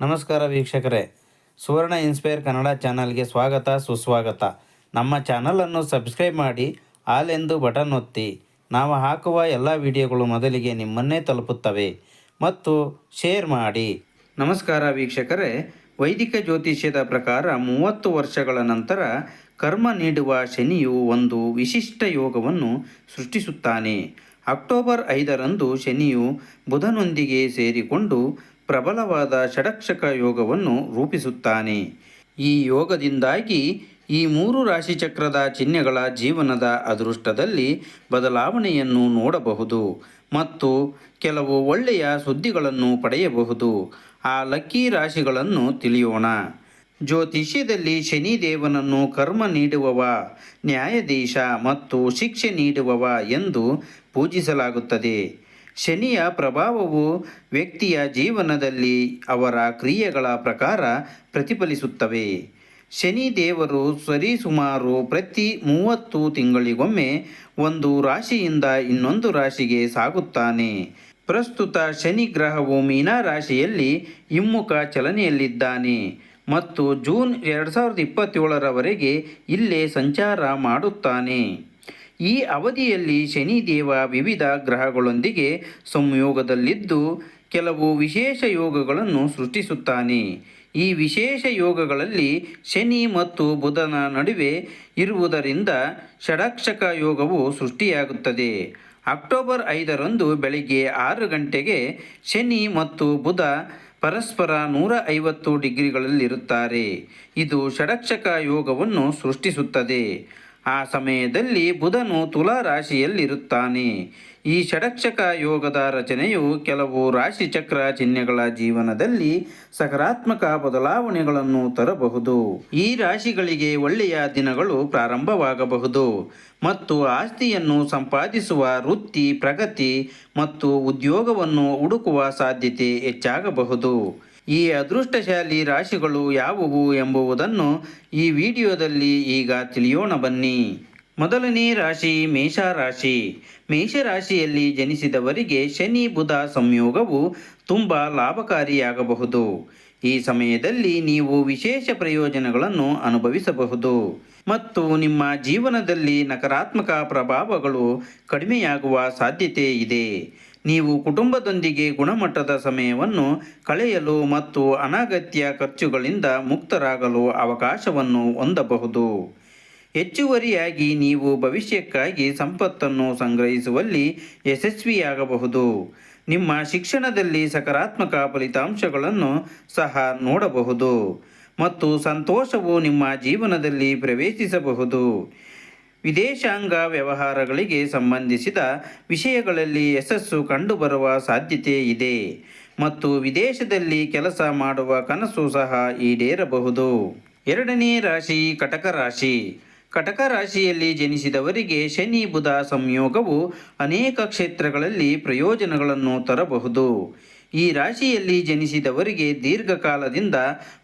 ನಮಸ್ಕಾರ ವೀಕ್ಷಕರೇ. ಸುವರ್ಣ ಇನ್ಸ್ಪೈರ್ ಕನ್ನಡ ಚಾನಲ್ಗೆ ಸ್ವಾಗತ, ಸುಸ್ವಾಗತ. ನಮ್ಮ ಚಾನಲನ್ನು ಸಬ್ಸ್ಕ್ರೈಬ್ ಮಾಡಿ ಆಲ್ ಎಂದು ಬಟನ್ ಒತ್ತಿ. ನಾವು ಹಾಕುವ ಎಲ್ಲ ವಿಡಿಯೋಗಳು ಮೊದಲಿಗೆ ನಿಮ್ಮನ್ನೇ ತಲುಪುತ್ತವೆ. ಮತ್ತು ಶೇರ್ ಮಾಡಿ. ನಮಸ್ಕಾರ ವೀಕ್ಷಕರೇ. ವೈದಿಕ ಜ್ಯೋತಿಷ್ಯದ ಪ್ರಕಾರ ಮೂವತ್ತು ವರ್ಷಗಳ ನಂತರ ಕರ್ಮ ನೀಡುವ ಶನಿಯು ಒಂದು ವಿಶಿಷ್ಟ ಯೋಗವನ್ನು ಸೃಷ್ಟಿಸುತ್ತಾನೆ. ಅಕ್ಟೋಬರ್ ಐದರಂದು ಶನಿಯು ಬುಧನೊಂದಿಗೆ ಸೇರಿಕೊಂಡು ಪ್ರಬಲವಾದ ಷಡಕ್ಷಕ ಯೋಗವನ್ನು ರೂಪಿಸುತ್ತಾನೆ. ಈ ಯೋಗದಿಂದಾಗಿ ಈ ಮೂರು ರಾಶಿಚಕ್ರದ ಚಿಹ್ನೆಗಳ ಜೀವನದ ಅದೃಷ್ಟದಲ್ಲಿ ಬದಲಾವಣೆಯನ್ನು ನೋಡಬಹುದು ಮತ್ತು ಕೆಲವು ಒಳ್ಳೆಯ ಸುದ್ದಿಗಳನ್ನು ಪಡೆಯಬಹುದು. ಆ ಲಕ್ಕಿ ರಾಶಿಗಳನ್ನು ತಿಳಿಯೋಣ. ಜ್ಯೋತಿಷ್ಯದಲ್ಲಿ ಶನಿದೇವನನ್ನು ಕರ್ಮ ನೀಡುವವ, ನ್ಯಾಯಾಧೀಶ ಮತ್ತು ಶಿಕ್ಷೆ ನೀಡುವವ ಎಂದು ಪೂಜಿಸಲಾಗುತ್ತದೆ. ಶನಿಯ ಪ್ರಭಾವವು ವ್ಯಕ್ತಿಯ ಜೀವನದಲ್ಲಿ ಅವರ ಕ್ರಿಯೆಗಳ ಪ್ರಕಾರ ಪ್ರತಿಫಲಿಸುತ್ತವೆ. ಶನಿ ದೇವರು ಸರಿಸುಮಾರು ಪ್ರತಿ ಮೂವತ್ತು ತಿಂಗಳಿಗೊಮ್ಮೆ ಒಂದು ರಾಶಿಯಿಂದ ಇನ್ನೊಂದು ರಾಶಿಗೆ ಸಾಗುತ್ತಾನೆ. ಪ್ರಸ್ತುತ ಶನಿ ಗ್ರಹವು ಮೀನಾ ರಾಶಿಯಲ್ಲಿ ಹಿಮ್ಮುಖ ಚಲನೆಯಲ್ಲಿದ್ದಾನೆ ಮತ್ತು ಜೂನ್ ಎರಡು ಸಾವಿರದ ಇಪ್ಪತ್ತೇಳರವರೆಗೆ ಇಲ್ಲೇ ಸಂಚಾರ ಮಾಡುತ್ತಾನೆ. ಈ ಅವಧಿಯಲ್ಲಿ ಶನಿದೇವ ವಿವಿಧ ಗ್ರಹಗಳೊಂದಿಗೆ ಸಂಯೋಗದಲ್ಲಿದ್ದು ಕೆಲವು ವಿಶೇಷ ಯೋಗಗಳನ್ನು ಸೃಷ್ಟಿಸುತ್ತಾನೆ. ಈ ವಿಶೇಷ ಯೋಗಗಳಲ್ಲಿ ಶನಿ ಮತ್ತು ಬುಧನ ನಡುವೆ ಇರುವುದರಿಂದ ಷಡಕ್ಷಕ ಯೋಗವು ಸೃಷ್ಟಿಯಾಗುತ್ತದೆ. ಅಕ್ಟೋಬರ್ ಐದರಂದು ಬೆಳಿಗ್ಗೆ ಆರು ಗಂಟೆಗೆ ಶನಿ ಮತ್ತು ಬುಧ ಪರಸ್ಪರ ನೂರ ಐವತ್ತು ಡಿಗ್ರಿಗಳಲ್ಲಿರುತ್ತಾರೆ. ಇದು ಷಡಕ್ಷಕ ಯೋಗವನ್ನು ಸೃಷ್ಟಿಸುತ್ತದೆ. ಆ ಸಮಯದಲ್ಲಿ ಬುಧನು ತುಲಾ ರಾಶಿಯಲ್ಲಿರುತ್ತಾನೆ ಈ ಷಡಕ್ಷಕ ಯೋಗದ ರಚನೆಯು ಕೆಲವು ರಾಶಿಚಕ್ರ ಚಿಹ್ನೆಗಳ ಜೀವನದಲ್ಲಿ ಸಕಾರಾತ್ಮಕ ಬದಲಾವಣೆಗಳನ್ನು ತರಬಹುದು. ಈ ರಾಶಿಗಳಿಗೆ ಒಳ್ಳೆಯ ದಿನಗಳು ಪ್ರಾರಂಭವಾಗಬಹುದು ಮತ್ತು ಆಸ್ತಿಯನ್ನು ಸಂಪಾದಿಸುವ ವೃತ್ತಿ, ಪ್ರಗತಿ ಮತ್ತು ಉದ್ಯೋಗವನ್ನು ಹುಡುಕುವ ಸಾಧ್ಯತೆ ಹೆಚ್ಚಾಗಬಹುದು. ಈ ಅದೃಷ್ಟಶಾಲಿ ರಾಶಿಗಳು ಯಾವುವು ಎಂಬುವುದನ್ನು ಈ ವಿಡಿಯೋದಲ್ಲಿ ಈಗ ತಿಳಿಯೋಣ ಬನ್ನಿ. ಮೊದಲನೇ ರಾಶಿ ಮೇಷರಾಶಿ. ಮೇಷರಾಶಿಯಲ್ಲಿ ಜನಿಸಿದವರಿಗೆ ಶನಿ ಬುಧ ಸಂಯೋಗವು ತುಂಬ ಲಾಭಕಾರಿಯಾಗಬಹುದು. ಈ ಸಮಯದಲ್ಲಿ ನೀವು ವಿಶೇಷ ಪ್ರಯೋಜನಗಳನ್ನು ಅನುಭವಿಸಬಹುದು. ಮತ್ತು ನಿಮ್ಮ ಜೀವನದಲ್ಲಿ ನಕಾರಾತ್ಮಕ ಪ್ರಭಾವಗಳು ಕಡಿಮೆಯಾಗುವ ಸಾಧ್ಯತೆ ಇದೆ. ನೀವು ಕುಟುಂಬದೊಂದಿಗೆ ಗುಣಮಟ್ಟದ ಸಮಯವನ್ನು ಕಳೆಯಲು ಮತ್ತು ಅನಗತ್ಯ ಖರ್ಚುಗಳಿಂದ ಮುಕ್ತರಾಗಲು ಅವಕಾಶವನ್ನು ಹೊಂದಬಹುದು. ಹೆಚ್ಚುವರಿಯಾಗಿ ನೀವು ಭವಿಷ್ಯಕ್ಕಾಗಿ ಸಂಪತ್ತನ್ನು ಸಂಗ್ರಹಿಸುವಲ್ಲಿ ಯಶಸ್ವಿಯಾಗಬಹುದು. ನಿಮ್ಮ ಶಿಕ್ಷಣದಲ್ಲಿ ಸಕಾರಾತ್ಮಕ ಫಲಿತಾಂಶಗಳನ್ನು ಸಹ ನೋಡಬಹುದು ಮತ್ತು ಸಂತೋಷವು ನಿಮ್ಮ ಜೀವನದಲ್ಲಿ ಪ್ರವೇಶಿಸಬಹುದು. ವಿದೇಶಾಂಗ ವ್ಯವಹಾರಗಳಿಗೆ ಸಂಬಂಧಿಸಿದ ವಿಷಯಗಳಲ್ಲಿ ಯಶಸ್ಸು ಕಂಡುಬರುವ ಸಾಧ್ಯತೆ ಇದೆ. ಮತ್ತು ವಿದೇಶದಲ್ಲಿ ಕೆಲಸ ಮಾಡುವ ಕನಸು ಸಹ ಈಡೇರಬಹುದು. ಎರಡನೇ ರಾಶಿ, ಕಟಕ ರಾಶಿ. ಕಟಕ ರಾಶಿಯಲ್ಲಿ ಜನಿಸಿದವರಿಗೆ ಶನಿ, ಬುಧ ಸಂಯೋಗವು ಅನೇಕ ಕ್ಷೇತ್ರಗಳಲ್ಲಿ ಪ್ರಯೋಜನಗಳನ್ನು ತರಬಹುದು. ಈ ರಾಶಿಯಲ್ಲಿ ಜನಿಸಿದವರಿಗೆ ದೀರ್ಘಕಾಲದಿಂದ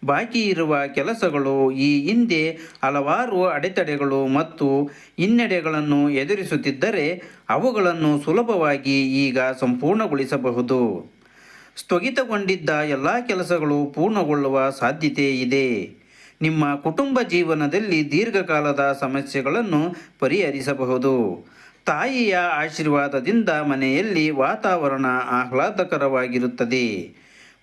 ಬಾಕಿ ಇರುವ ಕೆಲಸಗಳು ಈ ಹಿಂದೆ ಹಲವಾರು ಅಡೆತಡೆಗಳು ಮತ್ತು ಹಿನ್ನಡೆಗಳನ್ನು ಎದುರಿಸುತ್ತಿದ್ದರೆ ಅವುಗಳನ್ನು ಸುಲಭವಾಗಿ ಈಗ ಸಂಪೂರ್ಣಗೊಳಿಸಬಹುದು. ಸ್ಥಗಿತಗೊಂಡಿದ್ದ ಎಲ್ಲ ಕೆಲಸಗಳು ಪೂರ್ಣಗೊಳ್ಳುವ ಸಾಧ್ಯತೆ ಇದೆ. ನಿಮ್ಮ ಕುಟುಂಬ ಜೀವನದಲ್ಲಿ ದೀರ್ಘಕಾಲದ ಸಮಸ್ಯೆಗಳನ್ನು ಪರಿಹರಿಸಬಹುದು. ತಾಯಿಯ ಆಶೀರ್ವಾದದಿಂದ ಮನೆಯಲ್ಲಿ ವಾತಾವರಣ ಆಹ್ಲಾದಕರವಾಗಿರುತ್ತದೆ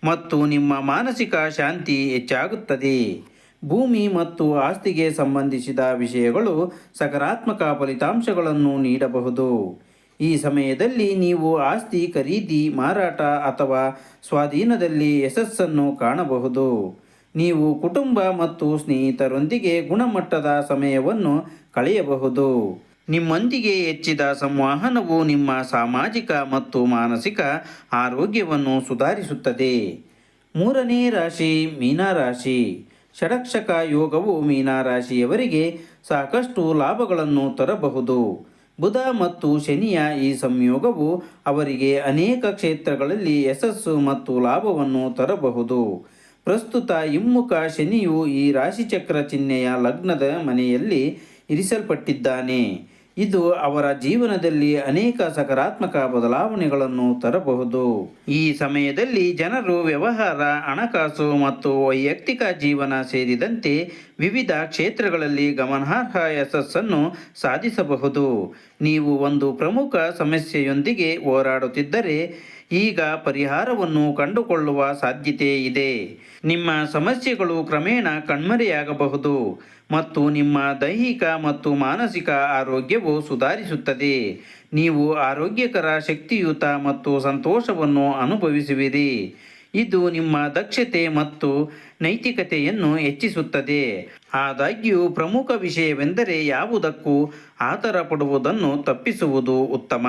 ಮತ್ತು ನಿಮ್ಮ ಮಾನಸಿಕ ಶಾಂತಿ ಹೆಚ್ಚಾಗುತ್ತದೆ. ಭೂಮಿ ಮತ್ತು ಆಸ್ತಿಗೆ ಸಂಬಂಧಿಸಿದ ವಿಷಯಗಳು ಸಕಾರಾತ್ಮಕ ಫಲಿತಾಂಶಗಳನ್ನು ನೀಡಬಹುದು. ಈ ಸಮಯದಲ್ಲಿ ನೀವು ಆಸ್ತಿ ಖರೀದಿ, ಮಾರಾಟ ಅಥವಾ ಸ್ವಾಧೀನದಲ್ಲಿ ಯಶಸ್ಸನ್ನು ಕಾಣಬಹುದು. ನೀವು ಕುಟುಂಬ ಮತ್ತು ಸ್ನೇಹಿತರೊಂದಿಗೆ ಗುಣಮಟ್ಟದ ಸಮಯವನ್ನು ಕಳೆಯಬಹುದು. ನಿಮ್ಮೊಂದಿಗೆ ಹೆಚ್ಚಿದ ಸಂವಹನವು ನಿಮ್ಮ ಸಾಮಾಜಿಕ ಮತ್ತು ಮಾನಸಿಕ ಆರೋಗ್ಯವನ್ನು ಸುಧಾರಿಸುತ್ತದೆ. ಮೂರನೇ ರಾಶಿ, ಮೀನರಾಶಿ. ಷಡಕ್ಷಕ ಯೋಗವು ಮೀನರಾಶಿಯವರಿಗೆ ಸಾಕಷ್ಟು ಲಾಭಗಳನ್ನು ತರಬಹುದು. ಬುಧ ಮತ್ತು ಶನಿಯ ಈ ಸಂಯೋಗವು ಅವರಿಗೆ ಅನೇಕ ಕ್ಷೇತ್ರಗಳಲ್ಲಿ ಯಶಸ್ಸು ಮತ್ತು ಲಾಭವನ್ನು ತರಬಹುದು. ಪ್ರಸ್ತುತ ಹಿಮ್ಮುಖ ಶನಿಯು ಈ ರಾಶಿಚಕ್ರ ಚಿಹ್ನೆಯ ಲಗ್ನದ ಮನೆಯಲ್ಲಿ ಇರಿಸಲ್ಪಟ್ಟಿದ್ದಾನೆ. ಇದು ಅವರ ಜೀವನದಲ್ಲಿ ಅನೇಕ ಸಕಾರಾತ್ಮಕ ಬದಲಾವಣೆಗಳನ್ನು ತರಬಹುದು. ಈ ಸಮಯದಲ್ಲಿ ಜನರು ವ್ಯವಹಾರ, ಹಣಕಾಸು ಮತ್ತು ವೈಯಕ್ತಿಕ ಜೀವನ ಸೇರಿದಂತೆ ವಿವಿಧ ಕ್ಷೇತ್ರಗಳಲ್ಲಿ ಗಮನಾರ್ಹ ಯಶಸ್ಸನ್ನು ಸಾಧಿಸಬಹುದು. ನೀವು ಒಂದು ಪ್ರಮುಖ ಸಮಸ್ಯೆಯೊಂದಿಗೆ ಹೋರಾಡುತ್ತಿದ್ದರೆ ಈಗ ಪರಿಹಾರವನ್ನು ಕಂಡುಕೊಳ್ಳುವ ಸಾಧ್ಯತೆ ಇದೆ. ನಿಮ್ಮ ಸಮಸ್ಯೆಗಳು ಕ್ರಮೇಣ ಕಣ್ಮರೆಯಾಗಬಹುದು ಮತ್ತು ನಿಮ್ಮ ದೈಹಿಕ ಮತ್ತು ಮಾನಸಿಕ ಆರೋಗ್ಯವು ಸುಧಾರಿಸುತ್ತದೆ. ನೀವು ಆರೋಗ್ಯಕರ, ಶಕ್ತಿಯುತ ಮತ್ತು ಸಂತೋಷವನ್ನು ಅನುಭವಿಸುವಿರಿ. ಇದು ನಿಮ್ಮ ದಕ್ಷತೆ ಮತ್ತು ನೈತಿಕತೆಯನ್ನು ಹೆಚ್ಚಿಸುತ್ತದೆ. ಆದಾಗ್ಯೂ, ಪ್ರಮುಖ ವಿಷಯವೆಂದರೆ ಯಾವುದಕ್ಕೂ ಆತರ ಪಡುವುದನ್ನು ತಪ್ಪಿಸುವುದು ಉತ್ತಮ.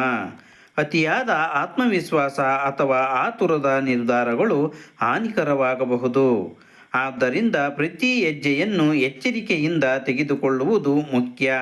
ಅತಿಯಾದ ಆತ್ಮವಿಶ್ವಾಸ ಅಥವಾ ಆತುರದ ನಿರ್ಧಾರಗಳು ಹಾನಿಕರವಾಗಬಹುದು. ಆದ್ದರಿಂದ ಪ್ರತಿ ಹೆಜ್ಜೆಯನ್ನು ಎಚ್ಚರಿಕೆಯಿಂದ ತೆಗೆದುಕೊಳ್ಳುವುದು ಮುಖ್ಯ.